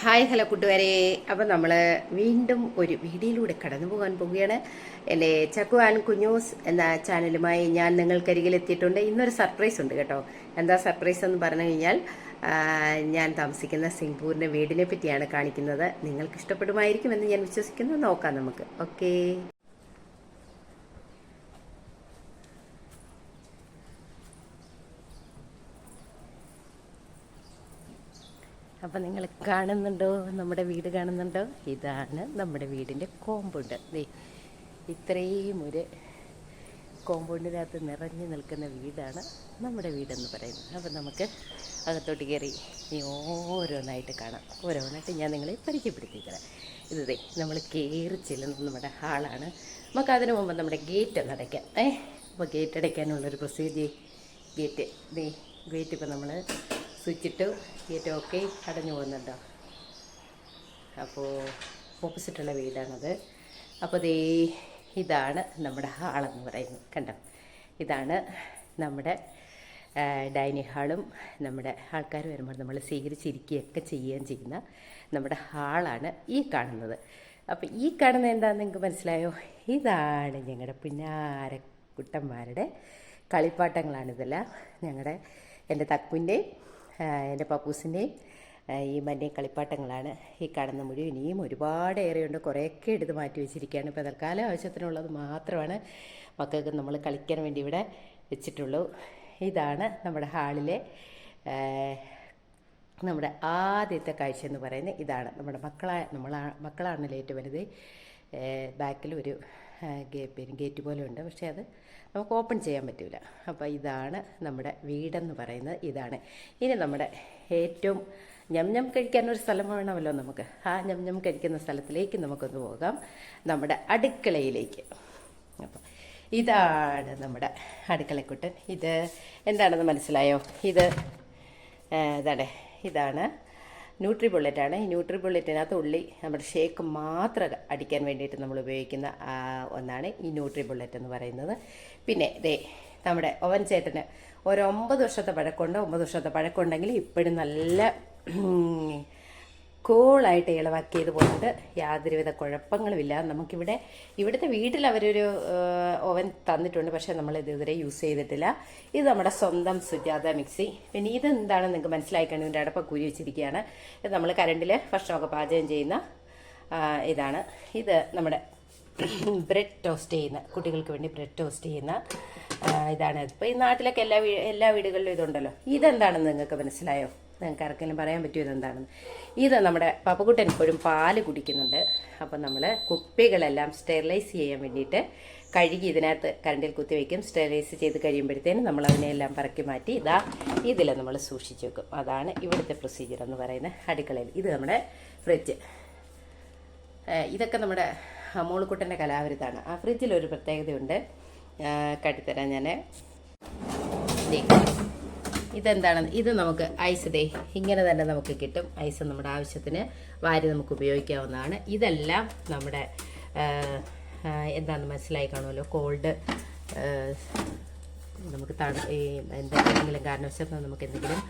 Hi hello കൂട്ടുകാരെ. അപ്പം നമ്മൾ വീണ്ടും ഒരു വീഡിയോയിലൂടെ കടന്നു പോകാൻ പോവുകയാണ്. എന്റെ ചക്കു ആൻഡ് കുഞ്ഞൂസ് എന്ന ചാനലുമായി ഞാൻ നിങ്ങൾക്കരികിൽ എത്തിയിട്ടുണ്ട് ഇന്നൊരു സർപ്രൈസ് ഉണ്ട് കേട്ടോ. എന്താ സർപ്രൈസ് എന്ന് പറഞ്ഞു കഴിഞ്ഞാൽ ഞാൻ താമസിക്കുന്ന സിംഗപ്പൂരിന്റെ വീടിനെ പറ്റിയാണ് കാണിക്കുന്നത്. നിങ്ങൾക്ക് ഇഷ്ടപ്പെടുമായിരിക്കുമെന്ന് ഞാൻ വിശ്വസിക്കുന്നു. നോക്കാം നമുക്ക്. ഓക്കേ അപ്പം നിങ്ങൾ കാണുന്നുണ്ടോ? നമ്മുടെ വീട് കാണുന്നുണ്ടോ? ഇതാണ് നമ്മുടെ വീടിന്റെ കോമ്പൗണ്ട് ദേ ഇത്രയും ഒരു കോമ്പൗണ്ടിനകത്ത് നിറഞ്ഞു നിൽക്കുന്ന വീടാണ് നമ്മുടെ വീടെന്ന് പറയുന്നത്. അപ്പം നമുക്ക് അകത്തോട്ട് കയറി ഈ ഓരോന്നായിട്ട് കാണാം. ഓരോന്നായിട്ട് ഞാൻ നിങ്ങളെ പരിചയപ്പെടുത്തി തരാം ഇത് ദേ നമ്മൾ കയറി ചെല്ലുന്നത് നമ്മുടെ ഹാളാണ്. നമുക്ക് അതിനു മുമ്പ് നമ്മുടെ ഗേറ്റ് ഒന്ന് അടയ്ക്കാം. ഏ അപ്പോൾ ഗേറ്റ് അടയ്ക്കാനുള്ളൊരു പ്രൊസീജിയർ ഗേറ്റ് ദേ ഗേറ്റ് ഇപ്പം നമ്മൾ സ്വിച്ച് ഇട്ടു ഏറ്റവും ഓക്കെ അടഞ്ഞു പോകുന്നുണ്ടോ. അപ്പോൾ ഓപ്പോസിറ്റുള്ള വീടാണത്. അപ്പോൾ ദേ ഇതാണ് നമ്മുടെ ഹാളെന്ന് പറയുന്നത്. കണ്ടോ? ഇതാണ് നമ്മുടെ ഡൈനിങ് ഹാളും നമ്മുടെ ആൾക്കാർ വരുമ്പോൾ നമ്മൾ സ്വീകരിച്ചിരിക്കുകയൊക്കെ ചെയ്യുകയും ചെയ്യുന്ന നമ്മുടെ ഹാളാണ് ഈ കാണുന്നത്. അപ്പോൾ ഈ കാണുന്നത് എന്താണെന്ന് നിങ്ങൾക്ക് മനസ്സിലായോ? ഇതാണ് ഞങ്ങളുടെ പിന്നാരക്കുട്ടന്മാരുടെ കളിപ്പാട്ടങ്ങളാണിതെല്ലാം ഞങ്ങളുടെ എന്റെ തക്കുവിന്റെയും എന്റെ പപ്പൂസിന്റെയും ഈ മഞ്ഞ കളിപ്പാട്ടങ്ങളാണ് ഈ കാണുന്ന മുഴുവൻ. ഇനിയും ഒരുപാട് ഏറെയുണ്ട്. കുറേയൊക്കെ എടുത്ത് മാറ്റി വെച്ചിരിക്കുകയാണ്. ഇപ്പോൾ തൽക്കാലം ആവശ്യത്തിനുള്ളത് മാത്രമാണ് മക്കൾക്ക് നമ്മൾ കളിക്കാൻ വേണ്ടി ഇവിടെ വെച്ചിട്ടുള്ളൂ. ഇതാണ് നമ്മുടെ ഹാളിലെ നമ്മുടെ ആദ്യത്തെ കാഴ്ച എന്ന് പറയുന്നത്. ഇതാണ് നമ്മുടെ മക്കളായ നമ്മളാ മക്കളാണല്ലോ ഏറ്റവും വലുത്. ബാക്കിൽ ഒരു പിന്നെ ഗേറ്റ് പോലെ ഉണ്ട് പക്ഷേ അത് നമുക്ക് ഓപ്പൺ ചെയ്യാൻ പറ്റില്ല അപ്പോൾ ഇതാണ് നമ്മുടെ വീടെന്ന് പറയുന്നത്. ഇതാണ്. ഇനി നമ്മുടെ ഏറ്റവും ഞം ഞം കഴിക്കാനൊരു സ്ഥലം വേണമല്ലോ നമുക്ക്. ആ ഞം ഞം കഴിക്കുന്ന സ്ഥലത്തിലേക്ക് നമുക്കൊന്ന് പോകാം. നമ്മുടെ അടുക്കളയിലേക്ക്. അപ്പോൾ ഇതാണ് നമ്മുടെ അടുക്കളക്കുട്ടൻ. ഇത് എന്താണെന്ന് മനസ്സിലായോ? ഇത് ഇതാണ്. ഇതാണ് ന്യൂട്രി ബുള്ളറ്റാണ് ഈ ന്യൂട്രി ബുള്ളറ്റിനകത്ത് ഉള്ളി നമ്മുടെ ഷേക്ക് മാത്രം അടിക്കാൻ വേണ്ടിയിട്ട് നമ്മൾ ഉപയോഗിക്കുന്ന ഒന്നാണ് ഈ ന്യൂട്രി ബുള്ളറ്റ് എന്ന് പറയുന്നത്. പിന്നെ ദേ നമ്മുടെ ഓവൻ ചേട്ടന് ഒരു ഒമ്പത് വർഷത്തെ പഴക്കമുണ്ട്. ഒമ്പത് വർഷത്തെ പഴക്കമുണ്ടെങ്കിൽ ഇപ്പോഴും നല്ല കൂളായിട്ട് ഇളവാക്കിയത് പോയിട്ട് യാതൊരുവിധ കുഴപ്പങ്ങളുമില്ല. നമുക്കിവിടെ ഇവിടുത്തെ വീട്ടിൽ അവരൊരു ഓവൻ തന്നിട്ടുണ്ട്. പക്ഷേ നമ്മൾ ഇത് ഇതുവരെ യൂസ് ചെയ്തിട്ടില്ല. ഇത് നമ്മുടെ സ്വന്തം സുജാത മിക്സി പിന്നെ ഇതെന്താണെന്ന് നിങ്ങൾക്ക് മനസ്സിലായി ഇതിന്റെ അടപ്പ കുരി വെച്ചിരിക്കുകയാണ്. ഇത് നമ്മൾ കരണ്ടിൽ ഭക്ഷണമൊക്കെ പാചകം ചെയ്യുന്ന ഇതാണ്. ഇത് നമ്മുടെ ബ്രെഡ് ടോസ്റ്റ് ചെയ്യുന്ന കുട്ടികൾക്ക് വേണ്ടി ബ്രെഡ് ടോസ്റ്റ് ചെയ്യുന്ന ഇതാണ്. ഇപ്പോൾ ഈ നാട്ടിലൊക്കെ എല്ലാ എല്ലാ വീടുകളിലും ഇതുണ്ടല്ലോ. ഇതെന്താണെന്ന് നിങ്ങൾക്ക് മനസ്സിലായോ? നിങ്ങൾക്ക് ആർക്കെങ്കിലും പറയാൻ പറ്റുമോ ഇതെന്താണെന്ന്? ഇത് നമ്മുടെ പപ്പക്കുട്ടൻ ഇപ്പോഴും പാൽ കുടിക്കുന്നുണ്ട്. അപ്പം നമ്മൾ കുപ്പികളെല്ലാം സ്റ്റെറിലൈസ് ചെയ്യാൻ വേണ്ടിയിട്ട് കഴുകി ഇതിനകത്ത് കരണ്ടിൽ കുത്തിവെക്കും സ്റ്റെറിലൈസ് ചെയ്ത് കഴിയുമ്പോഴത്തേനും നമ്മൾ അതിനെല്ലാം പറക്കി മാറ്റി ഇതാ ഇതിൽ നമ്മൾ സൂക്ഷിച്ച് വെക്കും. അതാണ് ഇവിടുത്തെ പ്രൊസീജിയർ എന്ന് പറയുന്നത് അടുക്കളയിൽ. ഇത് നമ്മുടെ ഫ്രിഡ്ജ് ഇതൊക്കെ നമ്മുടെ മോളുക്കുട്ടന്റെ കലാവരുതാണ്. ആ ഫ്രിഡ്ജിൽ ഒരു പ്രത്യേകതയുണ്ട്. കട്ടിത്തരാൻ കാട്ടിത്തരാം ഞാൻ. ഇതെന്താണ് ഇത് നമുക്ക് ഐസ് ദേ ഇങ്ങനെ തന്നെ നമുക്ക് കിട്ടും. ഐസ് നമ്മുടെ ആവശ്യത്തിന് വാരി നമുക്ക് ഉപയോഗിക്കാവുന്നതാണ്. ഇതെല്ലാം നമ്മുടെ എന്താണെന്ന് മനസ്സിലായി കാണുമല്ലോ? കോൾഡ് നമുക്ക് തണു ഈ എന്തെങ്കിലും കാരണവശാൽ നമുക്ക് എന്തെങ്കിലും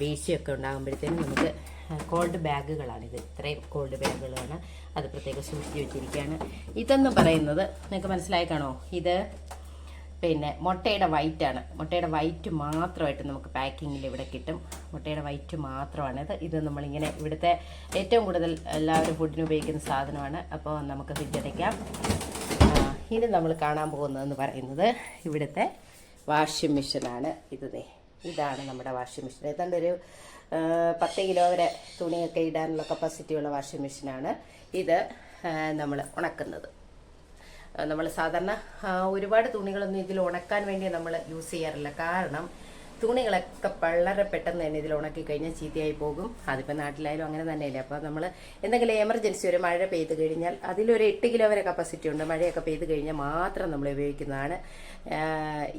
വീഴ്ചയൊക്കെ ഉണ്ടാകുമ്പോഴത്തേനും നമുക്ക് കോൾഡ് ബാഗുകളാണ് ഇത് ഇത്രയും കോൾഡ് ബാഗുകളാണ് അത് പ്രത്യേകം സൂക്ഷിച്ച് വെച്ചിരിക്കുകയാണ്. ഇതെന്ന് പറയുന്നത് നിങ്ങൾക്ക് മനസ്സിലായി കാണോ ഇത് പിന്നെ മുട്ടയുടെ വൈറ്റാണ് മുട്ടയുടെ വൈറ്റ് മാത്രമായിട്ട് നമുക്ക് പാക്കിങ്ങിൽ ഇവിടെ കിട്ടും. മുട്ടയുടെ വൈറ്റ് മാത്രമാണ് ഇത്. ഇത് നമ്മളിങ്ങനെ ഇവിടുത്തെ ഏറ്റവും കൂടുതൽ എല്ലാവരും ഫുഡിന് ഉപയോഗിക്കുന്ന സാധനമാണ്. അപ്പോൾ നമുക്ക് ഫ്രിഡ്ജടയ്ക്കാം ഇനി നമ്മൾ കാണാൻ പോകുന്നതെന്ന് പറയുന്നത് ഇവിടുത്തെ വാഷിംഗ് മെഷീനാണ് ഇത് ഇതാണ് നമ്മുടെ വാഷിംഗ് മെഷീൻ ഏതാണ്ട് ഒരു പത്ത് കിലോ വരെ തുണിയൊക്കെ ഇടാനുള്ള കപ്പാസിറ്റി ഉള്ള വാഷിംഗ് മെഷീനാണ് ഇത് നമ്മൾ ഉണക്കുന്നത്. നമ്മൾ സാധാരണ ഒരുപാട് തുണികളൊന്നും ഇതിൽ ഉണക്കാൻ വേണ്ടി നമ്മൾ യൂസ് ചെയ്യാറില്ല. കാരണം തുണികളൊക്കെ വളരെ പെട്ടെന്ന് തന്നെ ഇതിൽ ഉണക്കി കഴിഞ്ഞാൽ ചീത്തയായി പോകും. അതിപ്പോൾ നാട്ടിലായാലും അങ്ങനെ തന്നെയല്ലേ. അപ്പോൾ നമ്മൾ എന്തെങ്കിലും എമർജൻസി ഒരു മഴ പെയ്ത് കഴിഞ്ഞാൽ അതിലൊരു എട്ട് കിലോ വരെ കപ്പാസിറ്റി ഉണ്ട്. മഴയൊക്കെ പെയ്ത് കഴിഞ്ഞാൽ മാത്രം നമ്മൾ ഉപയോഗിക്കുന്നതാണ്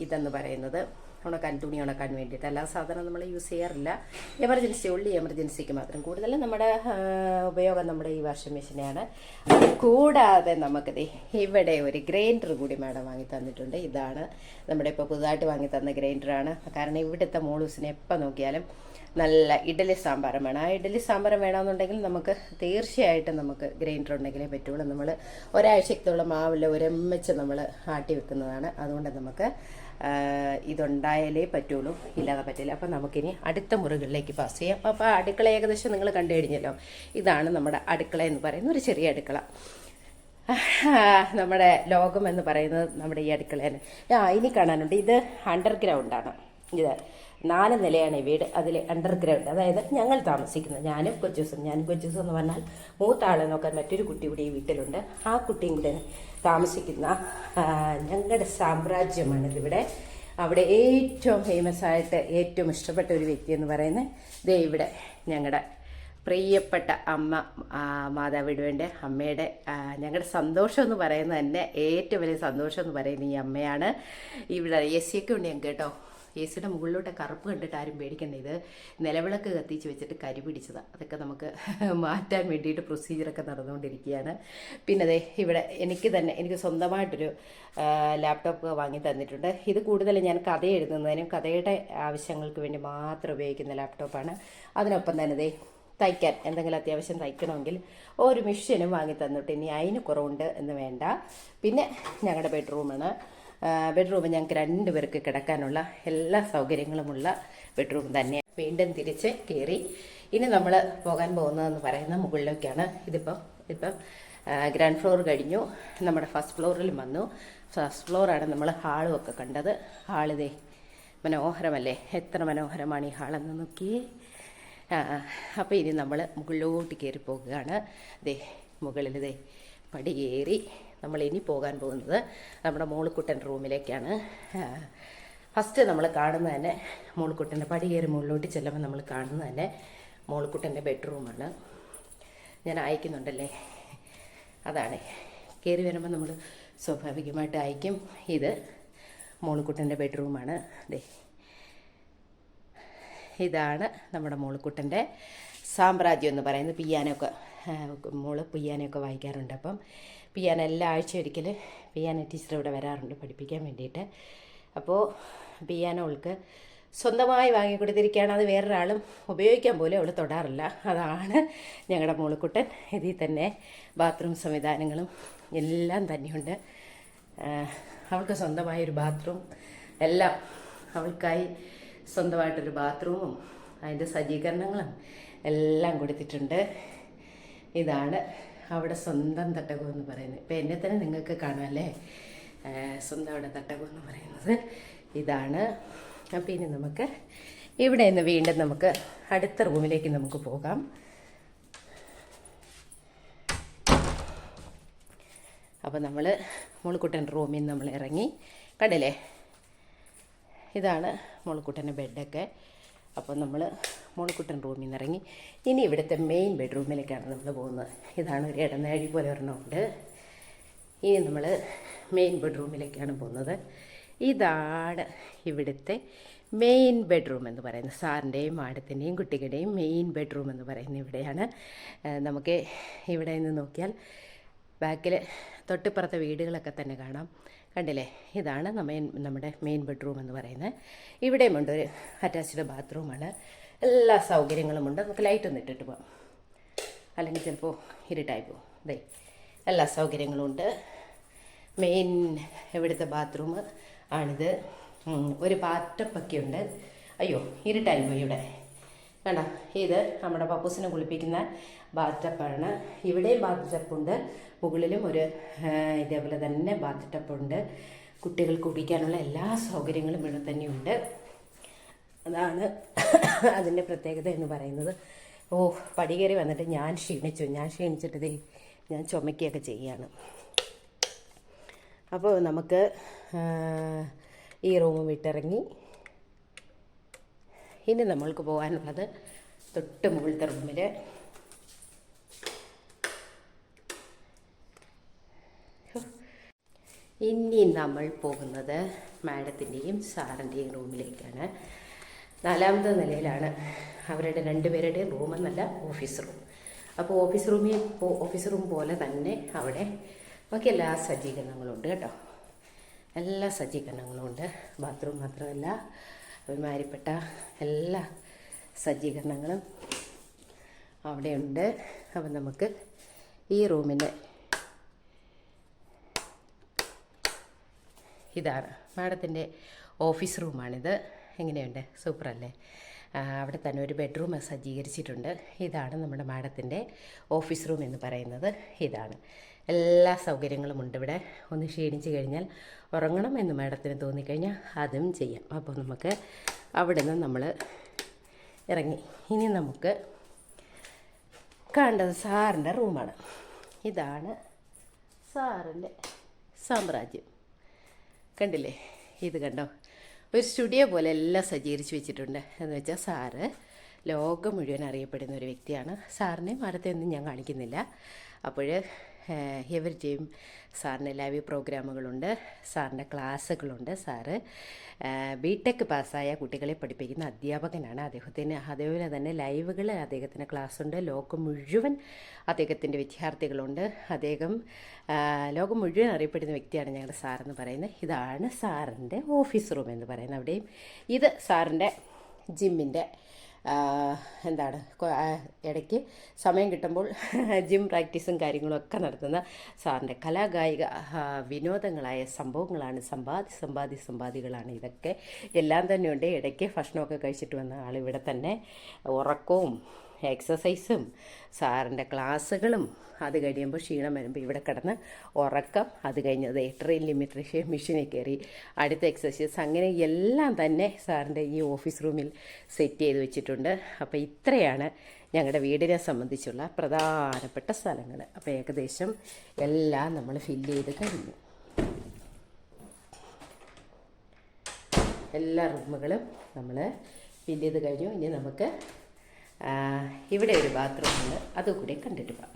ഇതെന്ന് പറയുന്നത്. ഉണക്കാൻ തുണി ഉണക്കാൻ വേണ്ടിയിട്ട്. എല്ലാ സാധനം നമ്മൾ യൂസ് ചെയ്യാറില്ല. എമർജൻസി ഉള്ളി എമർജൻസിക്ക് മാത്രം. കൂടുതലും നമ്മുടെ ഉപയോഗം നമ്മുടെ ഈ വാഷിംഗ് മെഷീനാണ് അത് കൂടാതെ നമുക്ക് ദേ ഇവിടെ ഒരു ഗ്രൈൻഡർ കൂടി മാഡം വാങ്ങി തന്നിട്ടുണ്ട്. ഇതാണ് നമ്മുടെ ഇപ്പോൾ പുതുതായിട്ട് വാങ്ങി തന്ന ഗ്രൈൻഡറാണ്. കാരണം ഇവിടുത്തെ മോളൂസിനെ എപ്പോൾ നോക്കിയാലും നല്ല ഇഡലി സാമ്പാറും വേണം. ആ ഇഡലി സാമ്പാറും വേണമെന്നുണ്ടെങ്കിൽ നമുക്ക് തീർച്ചയായിട്ടും നമുക്ക് ഗ്രൈൻഡർ ഉണ്ടെങ്കിലേ പറ്റുള്ളൂ. നമ്മൾ ഒരാഴ്ചത്തോളം മാവില്ല ഒരമ്മച്ച് നമ്മൾ ആട്ടി വെക്കുന്നതാണ്. അതുകൊണ്ട് നമുക്ക് ഇതുണ്ടായാലേ പറ്റുള്ളൂ. ഇല്ലാതെ പറ്റില്ല. അപ്പം നമുക്കിനി അടുത്ത മുറികളിലേക്ക് പാസ് ചെയ്യാം. അപ്പോൾ അടുക്കള ഏകദേശം നിങ്ങൾ കണ്ടു കഴിഞ്ഞല്ലോ. ഇതാണ് നമ്മുടെ അടുക്കള എന്ന് പറയുന്ന ഒരു ചെറിയ അടുക്കള. നമ്മുടെ ലോകം എന്ന് പറയുന്നത് നമ്മുടെ ഈ അടുക്കളയാണ്. ആ ഇനി കാണാനുണ്ട്. ഇത് അണ്ടർഗ്രൗണ്ടാണ് ഇത് നാല് നിലയാണ് വീട്. അതിൽ അണ്ടർഗ്രൗണ്ട് അതായത് ഞങ്ങൾ താമസിക്കുന്നത്. ഞാനും കൊച്ചൂസും. ഞാനും കൊച്ചൂസും എന്ന് പറഞ്ഞാൽ മൂത്ത ആളെ നോക്കാൻ മറ്റൊരു കുട്ടി കൂടി ഈ വീട്ടിലുണ്ട്. ആ കുട്ടിയും കൂടെ താമസിക്കുന്ന ഞങ്ങളുടെ സാമ്രാജ്യമാണിതിവിടെ അവിടെ ഏറ്റവും ഫേമസ് ആയിട്ട് ഏറ്റവും ഇഷ്ടപ്പെട്ട ഒരു വ്യക്തി എന്ന് പറയുന്നത് ദേ ഇവിടെ ഞങ്ങളുടെ പ്രിയപ്പെട്ട അമ്മ മാതാവിടുവിന്റെ അമ്മയുടെ ഞങ്ങളുടെ സന്തോഷം എന്ന് പറയുന്നത് തന്നെ ഏറ്റവും വലിയ സന്തോഷം എന്ന് പറയുന്നത് ഈ അമ്മയാണ്. ഇവിടെ എ സി ഒക്കെ ഉണ്ട് ഞങ്ങൾക്ക് കേട്ടോ. എ മുകളിലോട്ട് കറുപ്പ് കണ്ടിട്ട് ആരും പേടിക്കണ്ട. ഇത് നിലവിളക്ക് കത്തിച്ച് വെച്ചിട്ട് കരി പിടിച്ചതാണ് അതൊക്കെ നമുക്ക് മാറ്റാൻ വേണ്ടിയിട്ട് പ്രൊസീജിയറൊക്കെ നടന്നുകൊണ്ടിരിക്കുകയാണ്. പിന്നെ അതെ ഇവിടെ എനിക്ക് തന്നെ എനിക്ക് സ്വന്തമായിട്ടൊരു ലാപ്ടോപ്പ് വാങ്ങി തന്നിട്ടുണ്ട്. ഇത് കൂടുതൽ ഞാൻ കഥ എഴുതുന്നതിനും കഥയുടെ ആവശ്യങ്ങൾക്ക് വേണ്ടി മാത്രം ഉപയോഗിക്കുന്ന ലാപ്ടോപ്പാണ് അതിനൊപ്പം തന്നെ ദേ തയ്ക്കാൻ എന്തെങ്കിലും അത്യാവശ്യം തയ്ക്കണമെങ്കിൽ ഒരു മെഷീനും വാങ്ങി തന്നിട്ട് ഇനി അതിന് കുറവുണ്ട് എന്ന് വേണ്ട. പിന്നെ ഞങ്ങളുടെ ബെഡ്റൂമാണ് ബെഡ്റൂം ഞങ്ങൾക്ക് രണ്ട് പേർക്ക് കിടക്കാനുള്ള എല്ലാ സൗകര്യങ്ങളുമുള്ള ബെഡ്റൂം തന്നെ വീണ്ടും തിരിച്ച് കയറി ഇനി നമ്മൾ പോകാൻ പോകുന്നതെന്ന് പറയുന്ന മുകളിലേക്കാണ് ഇതിപ്പം. ഇപ്പം ഗ്രാൻഡ് ഫ്ലോർ കഴിഞ്ഞു. നമ്മുടെ ഫസ്റ്റ് ഫ്ലോറിലും വന്നു. ഫസ്റ്റ് ഫ്ലോറാണ് നമ്മൾ ഹാളും ഒക്കെ കണ്ടത്. ഹാളിതേ മനോഹരമല്ലേ? എത്ര മനോഹരമാണ് ഈ ഹാളെന്ന് നോക്കിയേ അപ്പോൾ ഇനി നമ്മൾ മുകളിലോട്ട് കയറി പോകുകയാണ് ദേ മുകളിൽ ദേ പടി നമ്മൾ ഇനി പോകാൻ പോകുന്നത് നമ്മുടെ മോളിക്കുട്ടൻ റൂമിലേക്കാണ്. ഫസ്റ്റ് നമ്മൾ കാണുന്ന തന്നെ മോളിക്കുട്ടന്റെ പടി കയറി മുകളിലോട്ട് ചെല്ലുമ്പോൾ നമ്മൾ കാണുന്ന തന്നെ മോളിക്കുട്ടന്റെ ബെഡ്റൂമാണ്. ഞാൻ അയക്കുന്നുണ്ടല്ലേ? അതാണ്. കയറി വരുമ്പോൾ നമ്മൾ സ്വാഭാവികമായിട്ട് അയക്കും. ഇത് മോളിക്കുട്ടന്റെ ബെഡ്റൂമാണ്. ദേ. ഇതാണ് നമ്മുടെ മോളിക്കുട്ടന്റെ സാമ്രാജ്യം എന്ന് പറയുന്നത്. പിയാനൊക്കെ മോൾ പിയാനൊക്കെ വായിക്കാറുണ്ട് അപ്പം. പിയാന എല്ലാ ആഴ്ച ഒരിക്കൽ പിയാനോ ടീച്ചർ ഇവിടെ വരാറുണ്ട് പഠിപ്പിക്കാൻ വേണ്ടിയിട്ട്. അപ്പോൾ പിയാനോ അവൾക്ക് സ്വന്തമായി വാങ്ങിക്കൊടുത്തിരിക്കുകയാണ്. അത് വേറൊരാളും ഉപയോഗിക്കാൻ പോലും അവൾ തൊടാറില്ല. അതാണ് ഞങ്ങളുടെ മോളിക്കുട്ടൻ. ഇതിൽ തന്നെ ബാത്റൂം സംവിധാനങ്ങളും എല്ലാം തന്നെയുണ്ട്. അവൾക്ക് അവൾക്ക് സ്വന്തമായൊരു ബാത്റൂം എല്ലാം അവൾക്കായി സ്വന്തമായിട്ടൊരു ബാത്റൂമും അതിന്റെ സജ്ജീകരണങ്ങളും എല്ലാം കൊടുത്തിട്ടുണ്ട്. ഇതാണ് അവിടെ സ്വന്തം തട്ടകം എന്ന് പറയുന്നത്. ഇപ്പം എന്നെ തന്നെ നിങ്ങൾക്ക് കാണാമല്ലേ സ്വന്തം അവിടെ തട്ടകം എന്ന് പറയുന്നത്. ഇതാണ്. അപ്പം ഇനി നമുക്ക് ഇവിടെ നിന്ന് വീണ്ടും നമുക്ക് അടുത്ത റൂമിലേക്ക് നമുക്ക് പോകാം. അപ്പോൾ നമ്മൾ മുളുക്കുട്ടൻ റൂമിൽ നിന്ന് നമ്മൾ ഇറങ്ങി. കണ്ടില്ലേ? ഇതാണ് മുളുക്കുട്ടന്റെ ബെഡൊക്കെ. അപ്പോൾ നമ്മൾ മോളിക്കുട്ടൻ റൂമിൽ നിന്ന് ഇറങ്ങി ഇനി ഇവിടുത്തെ മെയിൻ ബെഡ്റൂമിലേക്കാണ് നമ്മൾ പോകുന്നത്. ഇതാണ് ഒരു ഇടനാഴി പോലെ ഒരെണ്ണമുണ്ട് ഇനി നമ്മൾ മെയിൻ ബെഡ്റൂമിലേക്കാണ് പോകുന്നത്. ഇതാണ് ഇവിടുത്തെ മെയിൻ ബെഡ്റൂം എന്ന് പറയുന്നത് സാറിന്റെയും മാഡത്തിന്റെയും കുട്ടികളുടെയും മെയിൻ ബെഡ്റൂം എന്ന് പറയുന്നത് ഇവിടെയാണ്. നമുക്ക് ഇവിടെ നിന്ന് നോക്കിയാൽ ബാക്കിൽ തൊട്ടിപ്പുറത്തെ വീടുകളൊക്കെ തന്നെ കാണാം. കണ്ടില്ലേ? ഇതാണ് നമ്മ നമ്മുടെ മെയിൻ ബെഡ്റൂം എന്ന് പറയുന്നത്. ഇവിടെയും ഉണ്ട് ഒരു അറ്റാച്ച്ഡ് ബാത്റൂമാണ് എല്ലാ സൗകര്യങ്ങളുമുണ്ട്. നമുക്ക് ലൈറ്റ് ഒന്ന് ഇട്ടിട്ട് പോകാം അല്ലെങ്കിൽ ചിലപ്പോൾ ഇരുട്ടായി പോകും അതെ എല്ലാ സൗകര്യങ്ങളും ഉണ്ട് മെയിൻ ഇവിടുത്തെ ബാത്റൂം ആണിത് ഒരു പാറ്റപ്പൊക്കെ ഉണ്ട് അയ്യോ ഇരുട്ടായി പോയി ഇവിടെ. കണ്ടോ? ഇത് നമ്മുടെ പപ്പൂസിനെ കുളിപ്പിക്കുന്ന ബാത്തപ്പാണ് ഇവിടെയും ബാത്ത് ടപ്പുണ്ട് മുകളിലും ഒരു ഇതേപോലെ തന്നെ ബാത്ത് ടപ്പുണ്ട് കുട്ടികൾക്ക് കുടിക്കാനുള്ള എല്ലാ സൗകര്യങ്ങളും ഇവിടെ തന്നെയുണ്ട്. അതാണ് അതിന്റെ പ്രത്യേകത എന്ന് പറയുന്നത്. ഓ പടി കയറി വന്നിട്ട് ഞാൻ ക്ഷീണിച്ചു. ഞാൻ ക്ഷീണിച്ചിട്ട് ദേ ഞാൻ ചുമക്കുകയൊക്കെ ചെയ്യാണ്. അപ്പോൾ നമുക്ക് ഈ റൂം വിട്ടിറങ്ങി. ഇനി നമ്മൾക്ക് പോകാനുള്ളത് തൊട്ട് മുകളിലത്തെ റൂമിൽ ഇനി നമ്മൾ പോകുന്നത് മാഡത്തിന്റെയും സാറിന്റെയും റൂമിലേക്കാണ് നാലാമത്തെ നിലയിലാണ് അവരുടെ രണ്ടുപേരുടെയും റൂമെന്നല്ല ഓഫീസ് റൂം അപ്പോൾ ഓഫീസ് റൂമിൽ ഓഫീസ് റൂം പോലെ തന്നെ അവിടെ ബാക്കി എല്ലാ സജ്ജീകരണങ്ങളും ഉണ്ട് കേട്ടോ. എല്ലാ സജ്ജീകരണങ്ങളും ഉണ്ട്. ബാത്റൂം മാത്രമല്ല ഒരുമാതിരിപ്പെട്ട എല്ലാ സജ്ജീകരണങ്ങളും അവിടെയുണ്ട് അപ്പം നമുക്ക് ഈ റൂമിന്റെ ഇതാണ്. മാഡത്തിന്റെ ഓഫീസ് റൂമാണിത് എങ്ങനെയുണ്ട്? സൂപ്പറല്ലേ? അവിടെ തന്നെ ഒരു ബെഡ്റൂം സജ്ജീകരിച്ചിട്ടുണ്ട്. ഇതാണ് നമ്മുടെ മാഡത്തിന്റെ ഓഫീസ് റൂം എന്ന് പറയുന്നത്. ഇതാണ്. എല്ലാ സൗകര്യങ്ങളും ഉണ്ട് ഇവിടെ. ഒന്ന് ക്ഷീണിച്ച് കഴിഞ്ഞാൽ ഉറങ്ങണം എന്ന് മാഡത്തിന് തോന്നിക്കഴിഞ്ഞാൽ അതും ചെയ്യാം. അപ്പോൾ നമുക്ക് അവിടെ നിന്ന് നമ്മൾ ഇറങ്ങി. ഇനി നമുക്ക് കണ്ടത് സാറിന്റെ റൂമാണ്. ഇതാണ് സാറിന്റെ സാമ്രാജ്യം. കണ്ടില്ലേ? ഇത് കണ്ടോ? ഒരു സ്റ്റുഡിയോ പോലെ എല്ലാം സജ്ജീകരിച്ച് വെച്ചിട്ടുണ്ട്. എന്ന് വെച്ചാൽ സാറ് ലോകം മുഴുവൻ അറിയപ്പെടുന്ന ഒരു വ്യക്തിയാണ്. സാറിനെ മരത്തെ ഒന്നും ഞാൻ കാണിക്കുന്നില്ല. അപ്പോൾ എവരിറ്റെയും സാറിന് ലൈവ് പ്രോഗ്രാമുകളുണ്ട് സാറിന്റെ ക്ലാസ്സുകളുണ്ട് സാറ്. ബി ടെക് പാസ്സായ കുട്ടികളെ പഠിപ്പിക്കുന്ന അധ്യാപകനാണ് അദ്ദേഹത്തിന്. അതേപോലെ തന്നെ ലൈവുകൾ അദ്ദേഹത്തിന് ക്ലാസ്സുണ്ട്. ലോകം മുഴുവൻ അദ്ദേഹത്തിന്റെ വിദ്യാർത്ഥികളുണ്ട്. അദ്ദേഹം ലോകം മുഴുവൻ അറിയപ്പെടുന്ന വ്യക്തിയാണ് ഞങ്ങളുടെ സാറെന്ന് പറയുന്നത്. ഇതാണ് സാറിന്റെ ഓഫീസ് റൂം എന്ന് പറയുന്നത്. അവിടെയും ഇത് സാറിന്റെ ജിമ്മിന്റെ എന്താണ് ഇടയ്ക്ക് സമയം കിട്ടുമ്പോൾ ജിം പ്രാക്ടീസും കാര്യങ്ങളും ഒക്കെ നടത്തുന്ന സാറിന്റെ കലാകായിക വിനോദങ്ങളായ സംഭവങ്ങളാണ്. സമ്പാദി സമ്പാദി സമ്പാദികളാണ് ഇതൊക്കെ എല്ലാം തന്നെയുണ്ട്. ഇടയ്ക്ക് ഭക്ഷണമൊക്കെ കഴിച്ചിട്ട് വന്ന ആൾ ഇവിടെ തന്നെ. ഉറക്കവും എക്സസൈസും സാറിന്റെ ക്ലാസ്സുകളും അത് കഴിയുമ്പോൾ ക്ഷീണം വരുമ്പോൾ ഇവിടെ കിടന്ന് ഉറക്കം അത് കഴിഞ്ഞത് ട്രെയിൻ ലിമിറ്റേഷൻ മെഷീനിൽ കയറി അടുത്ത എക്സസൈസ് അങ്ങനെ എല്ലാം തന്നെ സാറിന്റെ ഈ ഓഫീസ് റൂമിൽ സെറ്റ് ചെയ്ത് വെച്ചിട്ടുണ്ട്. അപ്പോൾ ഇത്രയാണ് ഞങ്ങളുടെ വീടിനെ സംബന്ധിച്ചുള്ള പ്രധാനപ്പെട്ട സ്ഥലങ്ങൾ. അപ്പോൾ ഏകദേശം എല്ലാം നമ്മൾ ഫില്ല് ചെയ്ത് കഴിഞ്ഞു. എല്ലാ റൂമുകളും നമ്മൾ ഫില്ല് ചെയ്ത് കഴിഞ്ഞു. ഇനി നമുക്ക് ഇവിടെ ഒരു ബാത്റൂം ഉണ്ട്. അതുകൂടി കണ്ടിട്ട് പോകാം.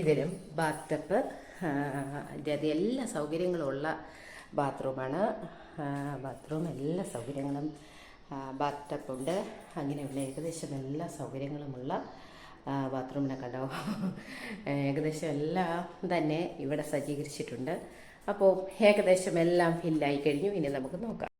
ഇതിലും ബാത്തപ്പ് അത് എല്ലാ സൗകര്യങ്ങളും ഉള്ള ബാത്റൂമാണ് ബാത്റൂം എല്ലാ സൗകര്യങ്ങളും ബാത്തപ്പ് ഉണ്ട്. അങ്ങനെയുള്ള ഏകദേശം എല്ലാ സൗകര്യങ്ങളുമുള്ള ബാത്റൂമിനെ കണ്ടോ? ഏകദേശം എല്ലാം തന്നെ ഇവിടെ സജ്ജീകരിച്ചിട്ടുണ്ട്. അപ്പോൾ ഏകദേശം എല്ലാം ഫില്ലായി കഴിഞ്ഞു. ഇനി നമുക്ക് നോക്കാം.